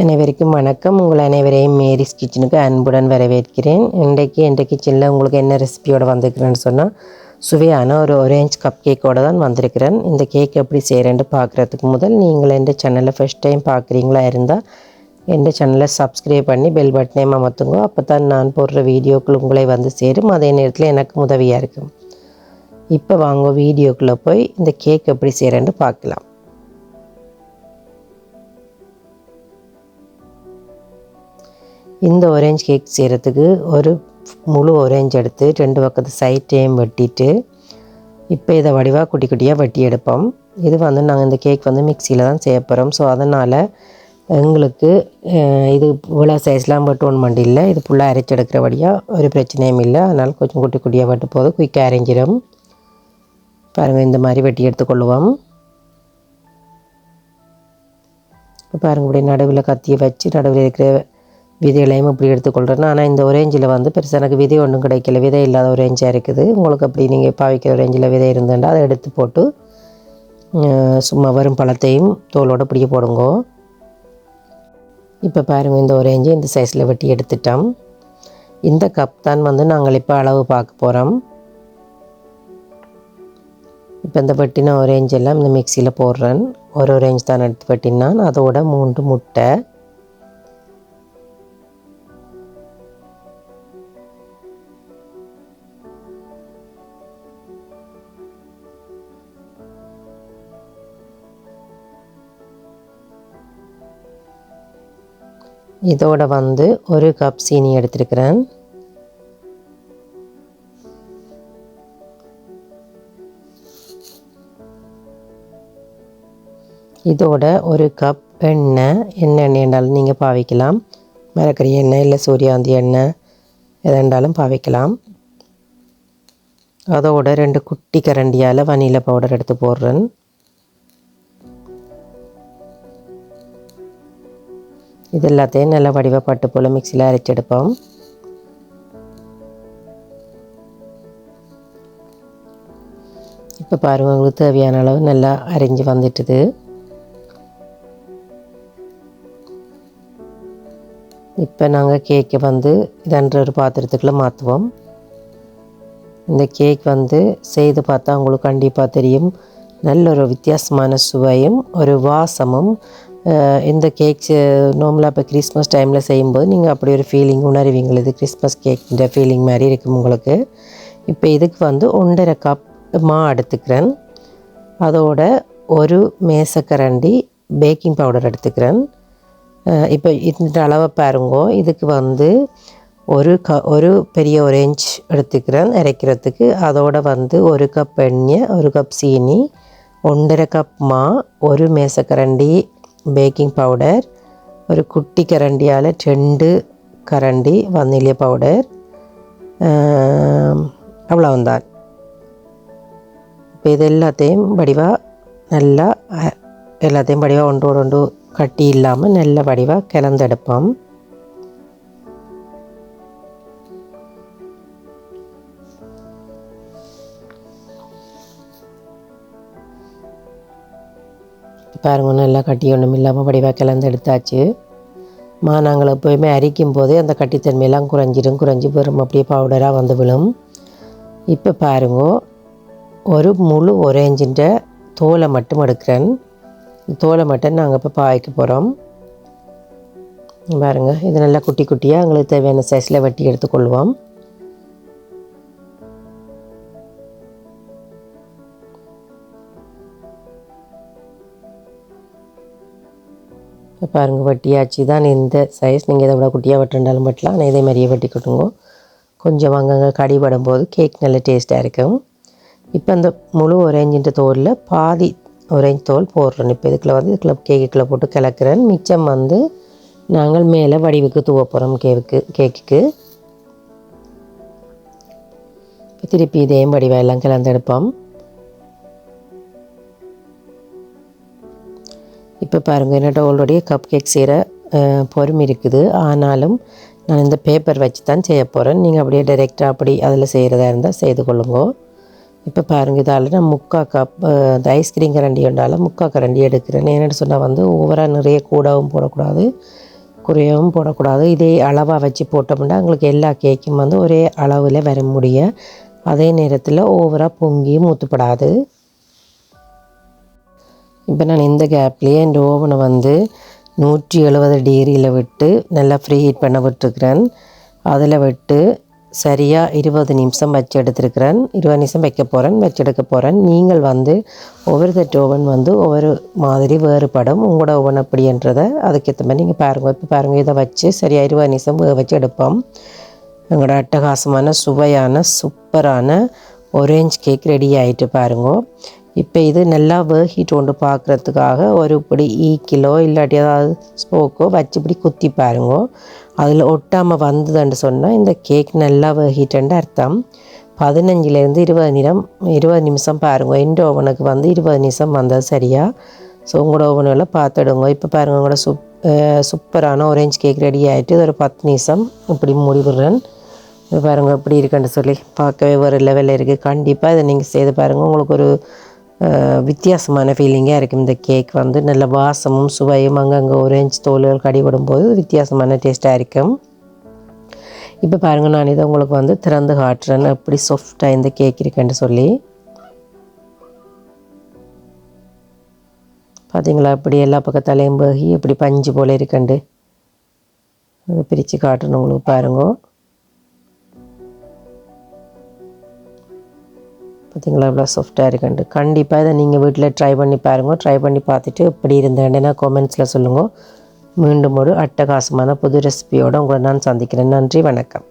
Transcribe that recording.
அனைவருக்கும் வணக்கம். உங்கள் அனைவரையும் மேரிஸ் கிச்சனுக்கு அன்புடன் வரவேற்கிறேன். இன்றைக்கு என்ற கிச்சனில் உங்களுக்கு என்ன ரெசிபியோடு வந்திருக்கிறேன்னு சொன்னால் சுவையான ஒரு ஒரேஞ்ச் கப் கேக்கோடு தான் வந்திருக்கிறேன். இந்த கேக் எப்படி செய்கிறேன்னு பார்க்குறதுக்கு முதல் நீங்கள் எந்த சேனலை ஃபஸ்ட் டைம் பார்க்குறீங்களா இருந்தால் எந்த சேனலை சப்ஸ்கிரைப் பண்ணி பெல் பட்டனையும் அமர்த்துங்க அப்போ தான் நான் போடுற வீடியோக்கள் உங்களை வந்து சேரும். அதே நேரத்தில் எனக்கு உதவியாக இருக்கும். இப்போ வாங்க வீடியோக்குள்ளே போய் இந்த கேக் எப்படி செய்கிறேன்னு பார்க்கலாம் இந்த ஒரேஞ்ச் கேக் செய்கிறதுக்கு ஒரு முழு ஒரேஞ்ச் எடுத்து ரெண்டு பக்கத்து சைட்டையும் வெட்டிட்டு இப்போ இதை வடிவாக குட்டி குட்டியாக வெட்டி எடுப்போம். இது வந்து நாங்கள் இந்த கேக் வந்து மிக்சியில் தான் செய்ய போகிறோம் ஸோ அதனால் எங்களுக்கு இது இவ்வளோ சைஸ்லாம் வெட்டு ஒன்று மண்டி இல்லை இது ஃபுல்லாக அரைச்சி எடுக்கிறபடியாக ஒரு பிரச்சனையும் இல்லை. அதனால் கொஞ்சம் குட்டி குட்டியாக வெட்டு போது குயிக்காக அரைஞ்சிடும் பாருங்கள் இந்த மாதிரி வெட்டி எடுத்துக்கொள்ளுவோம் இப்போ பாருங்க இப்படி நடுவில் கத்தியை வச்சு நடுவில் இருக்கிற விதைகளையும் இப்படி எடுத்துக்கொள்கிறேன் ஆனால் இந்த ஒரேஞ்சில் வந்து பெருசாக எனக்கு விதை ஒன்றும் கிடைக்கல. விதை இல்லாத ஒரேஞ்சாக இருக்குது. உங்களுக்கு அப்படி நீங்கள் பாவிக்கிற ஒரேஞ்சில் விதை இருந்தேன்டா அதை எடுத்து போட்டு சும்மா வரும் பழத்தையும் தோலோடு பிடிக்க போடுங்கோ. இப்போ பாருங்கள் இந்த ஒரேஞ்சு இந்த சைஸில் வெட்டி எடுத்துட்டோம். இந்த கப் தான் வந்து நாங்கள் இப்போ அளவு பார்க்க போகிறோம் இப்போ இந்த வெட்டின ஒரேஞ்ச் எல்லாம் இந்த மிக்சியில் போடுறேன். ஒரு ஒரேஞ்ச் தான் எடுத்து வெட்டினான் அதோட மூன்று முட்டை. இதோட வந்து ஒரு கப் சீனி எடுத்துருக்கிறேன். இதோட ஒரு கப் எண்ணெய் எண்ணெய் எண்ணெய்னாலும் நீங்கள் பாவிக்கலாம். மரக்கறி எண்ணெய் இல்லை சூரியாந்தி எண்ணெய் எதாண்டாலும் பாவிக்கலாம். அதோட ரெண்டு குட்டி கரண்டியால் வனில பவுடர் எடுத்து போடுறேன். இது எல்லாத்தையும் நல்லா வடிவாக பட்டு போல் மிக்சியில் அரைச்செடுப்போம். இப்போ பாருங்கள் உங்களுக்கு தேவையான அளவு நல்லா அரைஞ்சு வந்துட்டுது. இப்போ நாங்கள் கேக்கை வந்து இதன்ற ஒரு பாத்திரத்துக்குள்ளே மாற்றுவோம் இந்த கேக் வந்து செய்து பார்த்தா உங்களுக்கு கண்டிப்பாக தெரியும். நல்ல ஒரு வித்தியாசமான சுவையும் ஒரு வாசமும் இந்த கேக் நார்மலாக இப்போ கிறிஸ்மஸ் டைமில் செய்யும்போது நீங்கள் அப்படி ஒரு ஃபீலிங் உணர்வீங்க இது கிறிஸ்மஸ் கேக்கின்ற ஃபீலிங் மாதிரி இருக்கும் உங்களுக்கு. இப்போ இதுக்கு வந்து ஒன்றரை கப் மா எடுத்துக்கிறேன். அதோட ஒரு மேசக்கரண்டி பேக்கிங் பவுடர் எடுத்துக்கிறேன். இப்போ இந்த அளவை பாருங்கோ. இதுக்கு வந்து ஒரு க ஒரு பெரிய ஒரேஞ்ச் எடுத்துக்கிறேன் இறைக்கிறதுக்கு அதோட வந்து ஒரு கப் எண்ணெய் ஒரு கப் சீனி ஒன்றரை கப் மா ஒரு மேசக்கரண்டி பேக்கிங் பவுடர் ஒரு குட்டி கரண்டியால் ரெண்டு கரண்டி வனிலிய பவுடர் அவ்வளவுதான் இப்போ இது எல்லாத்தையும் வடிவாக நல்லா அஹ், எல்லாத்தையும் வடிவாக ஒன்றோடு ஒன்று கட்டி இல்லாமல் நல்ல வடிவாக கிளந்தெடுப்போம் பாருங்க நல்லா கட்டி ஒன்றும் இல்லாமல் வடிவாக கிளந்து எடுத்தாச்சு. மா நாங்கள் எப்போயுமே அரிக்கும் போதே அந்த கட்டித்தன்மையெல்லாம் குறைஞ்சிடும் குறைஞ்சி வெறும் அப்படியே பவுடராக வந்து விழும். இப்போ பாருங்க ஒரு முழு ஒரேஞ்சின்ற தோலை மட்டும் எடுக்கிறேன். தோலை மட்டும் நாங்கள் இப்போ பாய்க்க போகிறோம் பாருங்க இது நல்லா குட்டி குட்டியாக எங்களுக்கு தேவையான சைஸில் வெட்டி எடுத்துக்கொள்வோம். பாருங்கள் வட்டியாச்சு. தான் இந்த சைஸ் நீங்கள் இதை விட குட்டியாக வெட்டிருந்தாலும் வெட்டலாம். ஆனால் இதே மாதிரியே வெட்டி கொட்டுங்க கொஞ்சம் அங்கங்கே கடிபடும் போது கேக் நல்ல டேஸ்ட்டாக இருக்கும். இப்போ அந்த முழு ஒரேஞ்சின்ற தோலில் பாதி ஒரேஞ்ச் தோல் போடுறேன் இப்போ இதுக்குள்ள வந்து இதுக்குள்ள கேக்குக்குள்ளே போட்டு கிளக்குறேன் மிச்சம் வந்து நாங்கள் மேலே வடிவுக்கு தூவ போகிறோம் கேக்கு கேக்குக்கு இப்போ திருப்பி இதையும் வடிவாக எல்லாம் இப்போ பாருங்கள் என்னோட ஆல்ரெடி கப் கேக் செய்கிற பொறுமை இருக்குது. ஆனாலும் நான் இந்த பேப்பர் வச்சு தான் செய்ய போகிறேன் நீங்கள் அப்படியே டைரெக்டாக அப்படி அதில் செய்கிறதா இருந்தால் செய்து கொள்ளுங்கோ. இப்போ பாருங்கள் இதால் நான் முக்கா கப் இந்த ஐஸ்கிரீம் கரண்டி உண்டால முக்கா கரண்டி எடுக்கிறேன். ஏன்னு சொன்னால் வந்து ஓவராக நிறைய கூடவும் போடக்கூடாது குறையவும் போடக்கூடாது. இதே அளவாக வச்சு போட்டோம்னா உங்களுக்கு எல்லா கேக்கும் வந்து ஒரே அளவில் வர முடியும். அதே நேரத்தில் ஓவராக பொங்கியும் ஊற்றப்படாது இப்போ நான் இந்த கேப்லேயே இந்த ஓவனை வந்து நூற்றி எழுபது டிகிரியில் விட்டு நல்லா ஃப்ரீ ஹீட் பண்ண விட்டுருக்குறேன். அதில் விட்டு சரியாக இருபது நிமிஷம் வச்சு எடுத்துருக்கிறேன். இருபது நிமிஷம் வைக்க போகிறேன் வச்சு எடுக்க போகிறேன் நீங்கள் வந்து ஒவ்வொரு தட்டு ஓவன் வந்து ஒவ்வொரு மாதிரி வேறுபடும். உங்களோட ஓவன் அப்படின்றத அதுக்கேற்ற மாதிரி நீங்கள் பாருங்கள் இப்போ பாருங்கள் இதை வச்சு சரியாக இருபது நிமிஷம் வேக வச்சு எடுப்போம். எங்களோட அட்டகாசமான சுவையான சூப்பரான ஒரேஞ்ச் கேக் ரெடி ஆகிட்டு பாருங்க. இப்போ இது நல்லா வேகிட்டு கொண்டு பார்க்குறதுக்காக ஒரு இப்படி ஈக்கிலோ இல்லாட்டி ஏதாவது ஸ்போக்கோ வச்சு இப்படி குத்தி பாருங்க. அதில் ஒட்டாமல் வந்ததுன்னு சொன்னால் இந்த கேக் நல்லா வேகிட்டுன்னு அர்த்தம். பதினஞ்சுலேருந்து இருபது நிறம் இருபது நிமிஷம் பாருங்க. எந்த ஓவனுக்கு வந்து இருபது நிமிஷம் வந்தது சரியா? ஸோ உங்களோட ஓவனில் பார்த்துடுங்க. இப்போ பாருங்க உங்களோட சுப் சூப்பரான ஒரேஞ்ச் கேக் ரெடி ஆகிட்டு இது ஒரு பத்து நிமிஷம் இப்படி முடிவிடுறேன். பாருங்கள் எப்படி இருக்குன்னு சொல்லி பார்க்கவே ஒரு லெவலில் இருக்குது கண்டிப்பாக இதை நீங்கள் செய்து பாருங்கள் உங்களுக்கு ஒரு வித்தியாசமான ஃபீலிங்காக இருக்கும். இந்த கேக் வந்து நல்ல வாசமும் சுவையும் அங்கங்கே ஒரேஞ்ச் தோல்கள் கடிபடும் போது வித்தியாசமான டேஸ்ட்டாக இருக்கும். இப்போ பாருங்கள் நான் இதை உங்களுக்கு வந்து திறந்து காட்டுறேன். எப்படி சாஃப்டாக இந்த கேக் இருக்குன்னு சொல்லி. பார்த்தீங்களா இப்படி எல்லா பக்கத்தாலையும் போகி இப்படி பஞ்சு போல் இருக்கண்டு. அதை பிரித்து காட்டணும் உங்களுக்கு பாருங்க. பார்த்தீங்களா இவ்வளோ சாஃப்டாக இருக்குண்டு கண்டிப்பாக இதை நீங்கள் வீட்டில் ட்ரை பண்ணி பாருங்கள் ட்ரை பண்ணி பார்த்துட்டு எப்படி இருந்தேன்னா கமெண்ட்ஸில் சொல்லுங்கள் மீண்டும் ஒரு அட்டகாசமான புது ரெசிபியோடு உங்களை நான் சந்திக்கிறேன். நன்றி வணக்கம்.